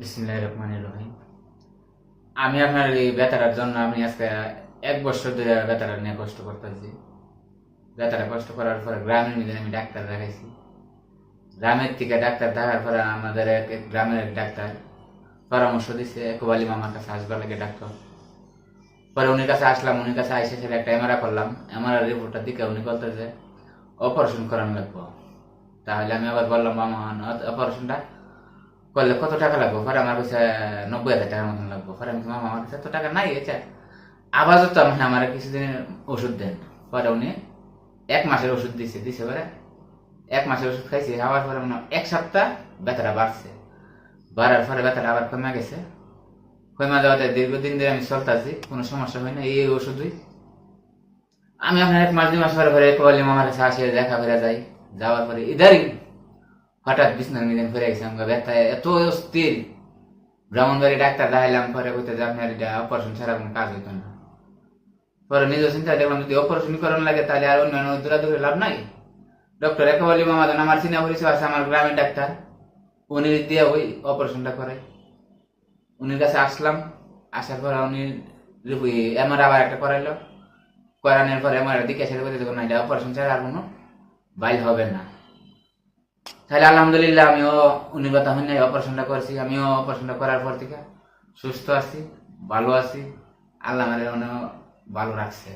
বিসমিল্লাহ আমি আপনার এই বেতারার জন্য আমি আজকে এক বছর ধরে বেতারা নিয়ে কষ্ট করতেছি। বেতারা কষ্ট করার পরে গ্রামের মধ্যে আমি ডাক্তার দেখাইছি। গ্রামের থেকে ডাক্তার দেখার পরে আমাদের এক গ্রামের এক ডাক্তার পরামর্শ দিছে, কোবালি মামার কাছে আসবার লাগে ডাক্তার। পরে উনির কাছে আসলাম, উনির কাছে আইসে সেটা একটা এমআরআ করলাম। এমআরআই রিপোর্টটা দিকে উনি বলতেছে, অপারেশন করানো লাগবো। তাহলে আমি আবার বললাম, মামা, অপারেশনটা করলে কত টাকা লাগবে? পরে আমার কাছে নব্বই হাজার টাকার মতন লাগবে। পরে আমি মামা আমার কাছে এত টাকা নাই এটা তো মানে আমার কিছুদিনের ওষুধ দেন। পরে উনি এক মাসের ওষুধ দিছে দিছে পরে এক মাসের ওষুধ খাইছি, খাওয়ার পরে মনে এক সপ্তাহ ব্যথাটা বাড়ছে। বাড়ার পরে ব্যথাটা আবার কমে গেছে। কমে যাওয়াতে দীর্ঘদিন ধরে আমি চলতেছি, কোনো সমস্যা হয় না, এই ওষুধই। আমি আপনার এক মাস, দুই মাস পরে পরে কলি মামার কাছে আসে, দেখা করে যাই। যাওয়ার পরে ইদারিং হঠাৎ বিছনার মিদিন ফিরে গেছি, আমাকে ব্যথা এত অস্থির। ব্রাহ্মণবাড়ি ডাক্তার দেখাইলাম, পরে কইতে যে আপনার এটা অপারেশন ছাড়া কোনো কাজ হইতো না। পরে নিজের চিন্তা দেখলাম, যদি অপারেশন করানো লাগে তাহলে আর অন্য অন্যান্য দূরাদূরে লাভ নাই। ডক্টর একেবারে মামা দেন আমার চিনা পরিচয় আছে, আমার গ্রামের ডাক্তার। উনি দিয়ে ওই অপারেশনটা করে। উনির কাছে আসলাম, আসার পরে উনি এমআর আবার একটা করাইলো। করানোর পরে এমআর দিকে এসে বলতে না, এটা অপারেশন ছাড়া আর কোনো বাইল হবে না। তাহলে আলহামদুলিল্লাহ, আমিও অনুগত হইনি অপারেশনটা করছি, আমিও অপারেশনটা করার পর থেকে সুস্থ আছি, ভালো আছি, আল্লাহ আমার ভালো রাখছে।